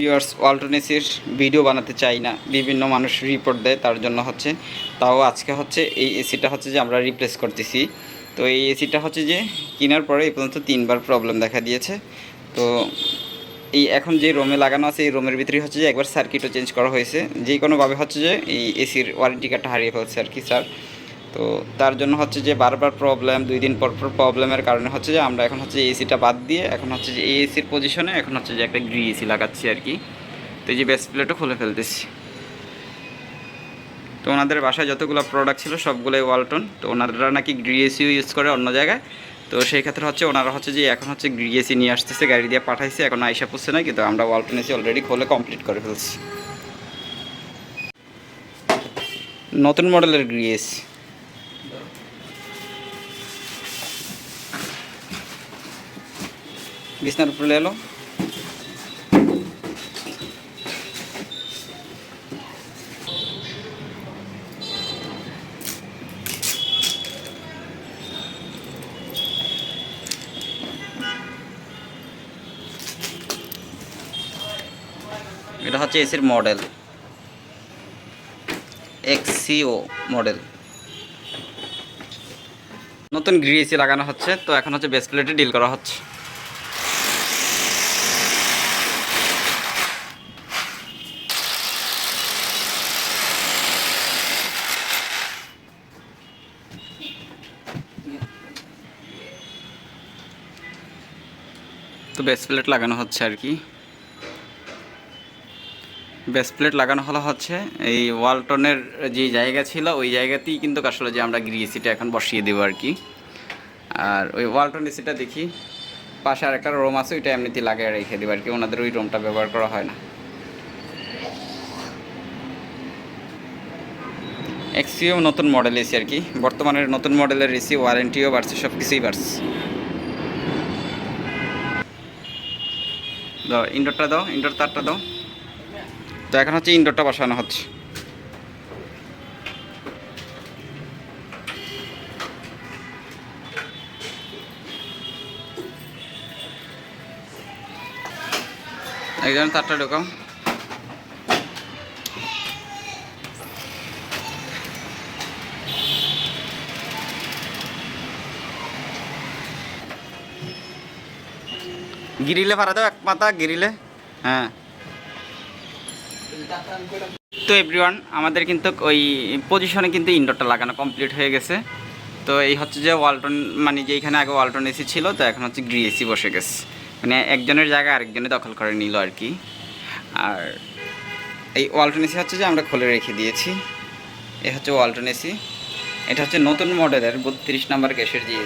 Viewers ওয়ালটনেসির video বানাতে চাই না। বিভিন্ন মানুষ রিপোর্ট দেয়, তার জন্য হচ্ছে। তাও আজকে হচ্ছে এই এসিটা হচ্ছে যে আমরা রিপ্লেস করতেছি। তো এই এসিটা হচ্ছে যে কেনার পরে এই পর্যন্ত তিনবার প্রবলেম দেখা দিয়েছে। তো এই এখন যে রোমে লাগানো আছে, এই রোমের ভিতরে হচ্ছে যে একবার সার্কিটও চেঞ্জ করা হয়েছে। যে কোনোভাবে হচ্ছে যে এই এসির ওয়ারেন্টি কার্ডটা হারিয়ে ফেলছে আর কি স্যার তো তার জন্য হচ্ছে যে বারবার প্রবলেম দুই দিন পর পর প্রবলেমের কারণে হচ্ছে যে আমরা এখন হচ্ছে এসিটা বাদ দিয়ে এখন হচ্ছে যে এসির পজিশনে এখন হচ্ছে যে একটা গ্রি এসি লাগাচ্ছি আর কি। তো এই যে বেস প্লেটও খুলে ফেলতেছি। তো ওনাদের বাসায় যতগুলো প্রোডাক্ট ছিল সবগুলোই ওয়ালটন তো ওনারা নাকি গ্রি এসিও ইউজ করে অন্য জায়গায়। তো সেই ক্ষেত্রে হচ্ছে ওনারা হচ্ছে যে এখন হচ্ছে গ্রি এসি নিয়ে আসতেছে, গাড়ি দিয়ে পাঠাইছে, এখন আইসা পড়ছে না কিন্তু আমরা ওয়ালটন এসি অলরেডি খুলে কমপ্লিট করে ফেলছি। নতুন মডেলের গ্রি বিছনার উপরে এলো এটা হচ্ছে এসির মডেল। এক্সিও মডেল। নতুন গ্রি এসি লাগানো হচ্ছে, তো এখন হচ্ছে বেস প্লেটে ডিল করা হচ্ছে। তো বেস প্লেট লাগানো হচ্ছে আর কি। বেস প্লেট লাগানো হলো হচ্ছে এই ওয়ালটনের যে জায়গা ছিল, ওই জায়গাতেই কিন্তু আসলে যে আমরা গ্রি এসিটা এখন বসিয়ে দেবো আর কি। আর ওই ওয়ালটন এসিটা দেখি, পাশে আর একটা রুম আছে, ওইটা এমনিতেই লাগিয়ে রেখে দেবো আর কি, ওনাদের ওই রুমটা ব্যবহার করা হয় না। এক্সিও নতুন মডেল এসি আর কি, বর্তমানের নতুন মডেলের এসি ওয়ারেন্টিও বাড়ছে সব কিছুই বাড়ছে। দাও, ইনডোরটা দাও, ইনডোর তারটা দাও। তো এখন হচ্ছে ইনডোরটা বসানো হচ্ছে। একজন তারটা ঢোকাও। গিরিলে ভাড়া দাও, এক মাথা গিরিলে। হ্যাঁ। তো এভরিওয়ান আমাদের কিন্তু ওই পজিশনে কিন্তু ইনডোরটা লাগানো কমপ্লিট হয়ে গেছে। তো এই হচ্ছে যে ওয়ালটন মানে যে এখানে আগে ওয়ালটন এসি ছিল, তো এখন হচ্ছে গ্রি এসি বসে গেছে। মানে একজনের জায়গা আরেকজনে দখল করে নিল আর কি। আর এই ওয়ালটন এসি হচ্ছে যে আমরা খুলে রেখে দিয়েছি। এ হচ্ছে ওয়ালটন এসি এটা হচ্ছে নতুন মডেলের বত্রিশ নাম্বার গ্যাসের যে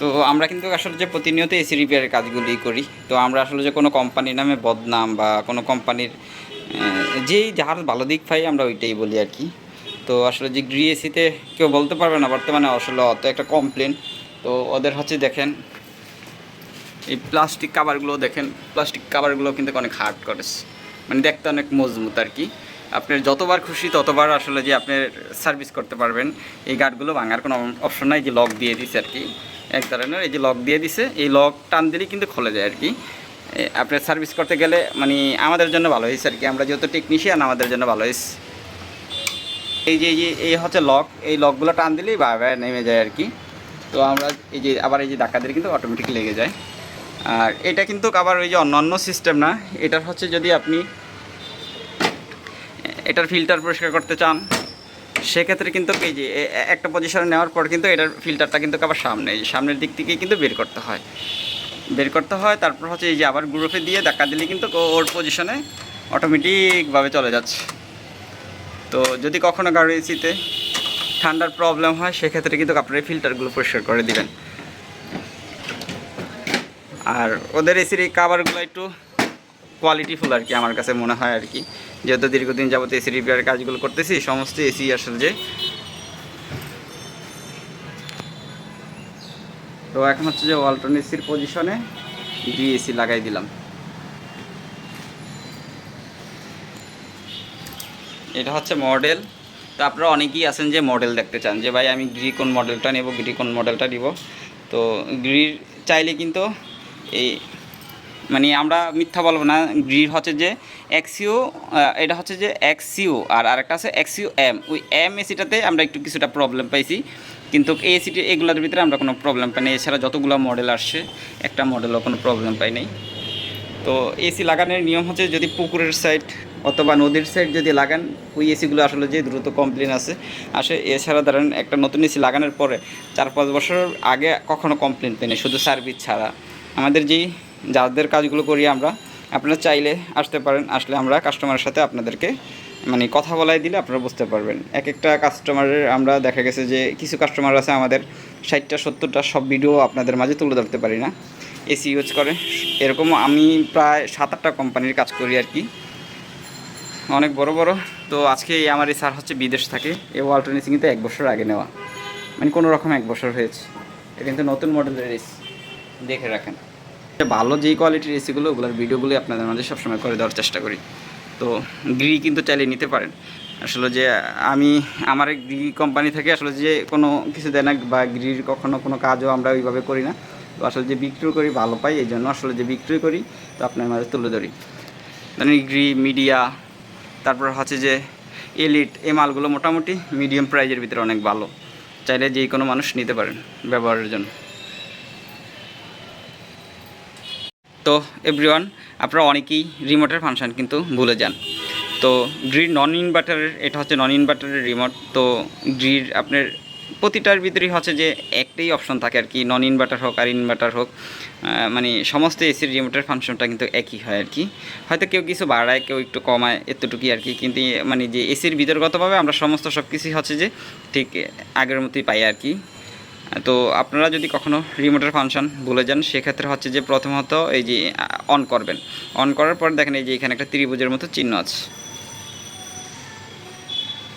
তো আমরা কিন্তু আসলে যে প্রতিনিয়ত এসি রিপেয়ারের কাজগুলি করি, তো আমরা আসলে যে কোনো কোম্পানির নামে বদনাম বা কোনো কোম্পানির যেই যার ভালো দিক পাই আমরা ওইটাই বলি আর কি। তো আসলে যে গ্রি এসিতে কেউ বলতে পারবে না, বর্তমানে আসলে অত একটা কমপ্লেন তো ওদের হচ্ছে দেখেন, এই প্লাস্টিক কাভারগুলো দেখেন প্লাস্টিক কাভারগুলো কিন্তু অনেক হার্ড করেছে মানে দেখতে অনেক মজবুত আর কি। আপনার যতবার খুশি ততবার আসলে যে আপনার সার্ভিস করতে পারবেন, এই গার্ডগুলো ভাঙার কোনো অপশন নাই যে লক দিয়ে দিচ্ছে আর কি। এক ধরনের, এই যে লক দিয়ে দিছে, এই লক টান দিলেই কিন্তু খুলে যায় আর কি আপনার সার্ভিস করতে গেলে মানে আমাদের জন্য ভালো হয়েছে আর কি আমরা যেহেতু টেকনিশিয়ান আমাদের জন্য ভালো হয়েছে। এই যে, এই হচ্ছে লক এই লকগুলো টান দিলেই বা নেমে যায় আর কি তো আমরা এই যে, আবার এই যে ধাক্কা দিলে কিন্তু অটোমেটিক লেগে যায়। আর এটা কিন্তু আবার ওই যে অন্যান্য সিস্টেম না, এটার হচ্ছে যদি আপনি এটার ফিল্টার পরিষ্কার করতে চান সেক্ষেত্রে কিন্তু এই যে একটা পজিশনে নেওয়ার পর কিন্তু এটার ফিল্টারটা কিন্তু আবার সামনে সামনের দিক থেকে কিন্তু বের করতে হয়। বের করতে হয়, তারপর হচ্ছে এই যে আবার গ্রুপে দিয়ে ধাক্কা দিলে কিন্তু ওর পজিশনে অটোমেটিকভাবে চলে যাচ্ছে। তো যদি কখনো গাড়ি এসিতে ঠান্ডার প্রবলেম হয়, সেক্ষেত্রে কিন্তু আপনার ফিল্টারগুলো পরিষ্কার করে দিবেন। আর ওদের এসির এই কাভারগুলো একটু কোয়ালিটিফুল আর কি আমার কাছে মনে হয় আর কি। যেহেতু দীর্ঘদিন যাবত এসি রিপেয়ারের কাজগুলো করতেছি, সমস্ত এসি আসলে যে তো এখন হচ্ছে যে ওয়ালটন এসির পজিশনে ডি এসি লাগাই দিলাম। এটা হচ্ছে মডেল তো আপনারা অনেকেই আছেন যে মডেল দেখতে চান যে, ভাই, আমি গ্রি কোন মডেলটা নেব গ্রি কোন মডেলটা নিব তো গ্রির চাইলে কিন্তু এই মানে আমরা মিথ্যা বলব না গ্রিড হচ্ছে যে এক্সিও এটা হচ্ছে যে এক্সিও আর আরেকটা আছে এক্সিও এম। ওই এম এসিটাতে আমরা একটু কিছুটা প্রবলেম পাইছি, কিন্তু এসিটি, এগুলোর ভিতরে আমরা কোনো প্রবলেম পাই এছাড়া যতগুলো মডেল আসছে, একটা মডেলও কোনো প্রবলেম পাই নাই। তো এসি লাগানোর নিয়ম হচ্ছে যদি পুকুরের সাইড অথবা নদীর সাইড যদি লাগান, ওই এসিগুলো আসলে যে দ্রুত কমপ্লেন আসে আসে, এছাড়া ধরেন একটা নতুন এসি লাগানোর পরে চার পাঁচ বছর আগে কখনো কমপ্লেন পাই না শুধু সার্ভিস ছাড়া। আমাদের যেই যাদের কাজগুলো করি আমরা, আপনারা চাইলে আসতে পারেন, আসলে আমরা কাস্টমারের সাথে আপনাদেরকে মানে কথা বলাই দিলে আপনারা বুঝতে পারবেন। এক একটা কাস্টমারের আমরা দেখা গেছে যে, কিছু কাস্টমার আছে আমাদের ষাটটা, সত্তরটা সব ভিডিও আপনাদের মাঝে তুলে ধরতে পারি না। এসি ইউজ করে। এরকম আমি প্রায় সাত আটটা কোম্পানির কাজ করি আর কি। অনেক বড় বড়। তো আজকে আমার এই স্যার হচ্ছে বিদেশ থাকে। এই ওয়ালটন এসি কিন্তু এক বছর আগে নেওয়া। মানে কোনো রকম এক বছর হয়েছে। এটা কিন্তু নতুন মডেলের এসি দেখে রাখেন। ভালো যেই কোয়ালিটির এসিগুলো ওগুলোর ভিডিওগুলি আপনাদের মাঝে সবসময় করে দেওয়ার চেষ্টা করি। তো গ্রি কিন্তু চাইলে নিতে পারেন। আসলে যে আমি, আমার গ্রি কোম্পানি থেকে আসলে যে কোনো কিছু দেয় না বা গ্রির কখনো কোনো কাজও আমরা ওইভাবে করি না। তো আসলে যে বিক্রি করি, ভালো পাই, এই জন্য আসলে যে বিক্রি করি, তো আপনার মাঝে তুলে ধরি। গ্রি মিডিয়া তারপর হচ্ছে যে এলিট এই মালগুলো মোটামুটি মিডিয়াম প্রাইজের ভিতরে অনেক ভালো। চাইলে যে কোনো মানুষ নিতে পারেন ব্যবহারের জন্য। তো এভরিওয়ান আপনারা অনেকেই রিমোটের ফাংশন কিন্তু ভুলে যান। তো গ্রিড নন ইনভার্টারের এটা হচ্ছে নন ইনভার্টারের রিমোট তো গ্রিড আপনার প্রতিটার ভিতরেই হচ্ছে যে একটাই অপশন থাকে আর কি নন ইনভার্টার হোক আর ইনভার্টার হোক মানে সমস্ত এসির রিমোটের ফাংশনটা কিন্তু একই হয় আর কি। হয়তো কেউ কিছু বাড়ায়, কেউ একটু কমায়, এতটুকুই আর কি, কিন্তু মানে যে এসির ভিতরগতভাবে আমরা সমস্ত সব কিছুই হচ্ছে যে ঠিক আগের মতোই পাই আর কি। তো আপনারা যদি কখনো রিমোটের ফাংশন ভুলে যান, সেক্ষেত্রে হচ্ছে যে প্রথমত এই যে অন করবেন। অন করার পর দেখেন এই যে, এখানে একটা ত্রিভুজের মতো চিহ্ন আছে।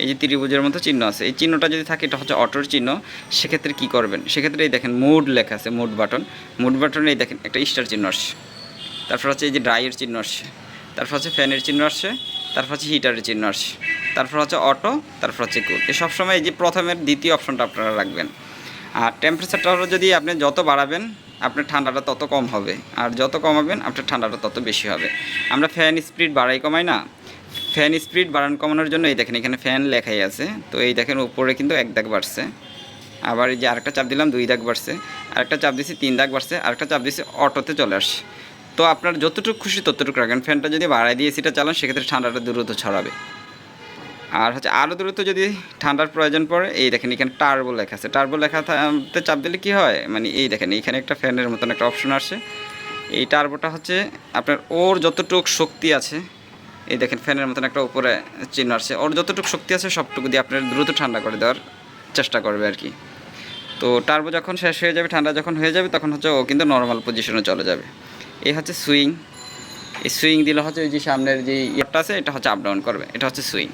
এই যে ত্রিভুজের মতো চিহ্ন আছে। এই চিহ্নটা যদি থাকে, এটা হচ্ছে অটোর চিহ্ন। সেক্ষেত্রে কি করবেন? সেক্ষেত্রে এই দেখেন মুড লেখা আছে মুড বাটন মুড বাটনে এই দেখেন, একটা স্টার চিহ্ন আসছে। তারপর হচ্ছে এই যে ড্রাইয়ের চিহ্ন আসছে। তারপর হচ্ছে ফ্যানের চিহ্ন আসছে। তারপর হচ্ছে হিটারের চিহ্ন আসছে। তারপর হচ্ছে অটো তারপর হচ্ছে কুল এই সবসময় এই যে প্রথমের দ্বিতীয় অপশনটা আপনারা রাখবেন। আর টেম্পারেচারটা যদি আপনি যত বাড়াবেন, আপনার ঠান্ডাটা তত কম হবে। আর যত কমাবেন, আপনার ঠান্ডাটা তত বেশি হবে। আমরা ফ্যান স্পিড বাড়াই, কমাই না। ফ্যান স্পিড বাড়ান, কমানোর জন্য এই দেখেন, এখানে ফ্যান লেখাই আছে। তো এই দেখেন, উপরে কিন্তু এক দাগ বাড়ছে। আবার এই যে আরেকটা চাপ দিলাম, দুই দাগ বাড়ছে। আরেকটা চাপ দিছি, তিন দাগ বাড়ছে। আরেকটা চাপ দিছি, অটোতে চলে আসছে। তো আপনার যতটুকু খুশি ততটুকু রাখেন ফ্যানটা যদি বাড়াই দিয়ে সেটা চালান, সেক্ষেত্রে ঠান্ডাটা দ্রুত ছড়াবে। আর হচ্ছে আরও দ্রুত যদি ঠান্ডার প্রয়োজন পড়ে, এই দেখেন এখানে টার্বো লেখা আছে। টার্বো লেখাতে চাপ দিলে কি হয়? মানে এই দেখেন এইখানে একটা ফ্যানের মতন একটা অপশন আসে এই টার্বোটা হচ্ছে আপনার ওর যতটুক শক্তি আছে, এই দেখেন ফ্যানের মতন একটা উপরে চিহ্ন আসছে, ওর যতটুকু শক্তি আছে সবটুকু দিয়ে আপনার দ্রুত ঠান্ডা করে দেওয়ার চেষ্টা করবে আর কি। তো টার্বো যখন শেষ হয়ে যাবে, ঠান্ডা যখন হয়ে যাবে, তখন হচ্ছে ও কিন্তু নর্মাল পজিশনে চলে যাবে। এই হচ্ছে সুইং এই সুইং দিলে হচ্ছে ওই যে সামনের যে ইয়েটা আছে, এটা হচ্ছে আপ ডাউন করবে, এটা হচ্ছে সুইং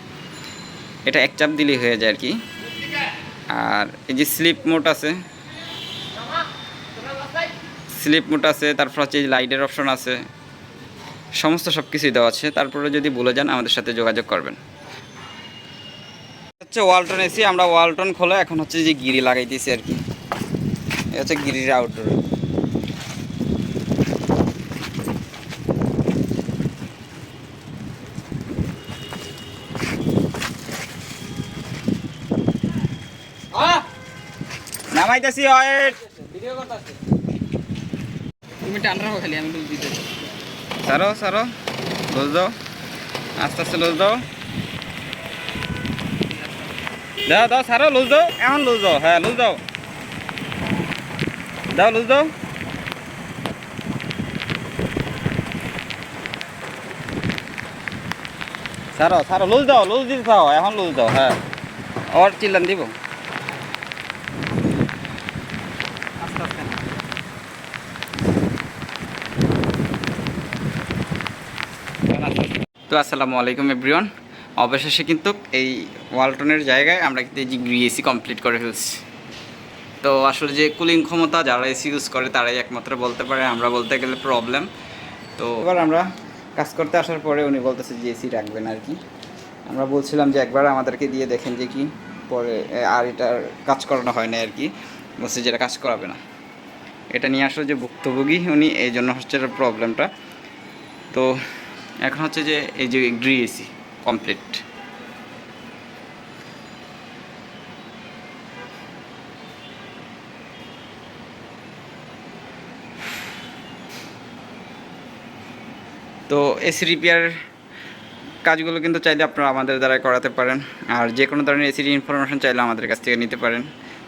এটা এক চাপ দিলেই হয়ে যায় আর কি। আর এই যে স্লিপ মোড আছে, স্লিপ মোড আছে, তারপর হচ্ছে লাইটের অপশন আছে, সমস্ত সব কিছুই দেওয়া আছে। তারপরে যদি বলে যান, আমাদের সাথে যোগাযোগ করবেন। হচ্ছে ওয়ালটন এসি, আমরা ওয়ালটন খোলা, এখন হচ্ছে যে গিরি লাগাইতেছি আর কি। হচ্ছে গিরির আউটডোর ওয়েট তুমি টান রাখো খালি আমি লুজ দিতে সারো সারো। লুজ দাও। আস্তে আস্তে লুজ দাও। দাও দাও সারো লুজ দাও। এখন লুজ দাও হ্যাঁ লুজ দাও। দাও লুজ দাও। সারো সারো লুজ দাও লুজ দিতে থাও এখন লুজ দাও হ্যাঁ। ওর চিল্লান দিব। তো আসসালামু আলাইকুম এভরিওয়ান অবশেষে কিন্তু এই ওয়ালটনের জায়গায় আমরা কিন্তু এই যে গ্রি এসি কমপ্লিট করে ফেলছি। তো আসলে যে কুলিং ক্ষমতা যারা এসি ইউজ করে, তারাই একমাত্র বলতে পারে, আমরা বলতে গেলে প্রবলেম তো এবার আমরা কাজ করতে আসার পরে উনি বলতেছে যে এসি রাখবেন আর কি। আমরা বলছিলাম যে একবার আমাদেরকে দিয়ে দেখেন যে কি, পরে আর এটার কাজ করানো হয় না আর কি। বলছে যেটা কাজ করাবে না। এটা নিয়ে আসলে যে ভুক্তভোগী, উনি এই জন্য হচ্ছে প্রবলেমটা। তো এখন হচ্ছে যে এই যে গ্রি এসি কমপ্লিট। তো এসি রিপেয়ার কাজগুলো কিন্তু চাইলে আপনারা আমাদের দ্বারা করাতে পারেন। আর যে কোনো ধরনের এসির ইনফরমেশন চাইলে আমাদের কাছ থেকে নিতে পারেন।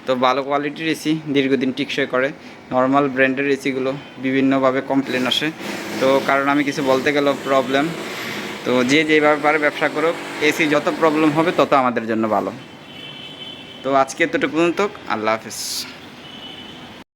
তো ভালো কোয়ালিটির এসি দীর্ঘদিন টিকসই করে। নর্মাল ব্র্যান্ডের এসিগুলো বিভিন্নভাবে কমপ্লেন আসে। তো কারণ আমি কিছু বলতে গেলেও প্রবলেম তো যে যেভাবে পারে ব্যবসা করুক এসি যত প্রবলেম হবে তত আমাদের জন্য ভালো। তো আজকে এতটুকু পর্যন্ত, আল্লাহ হাফিজ।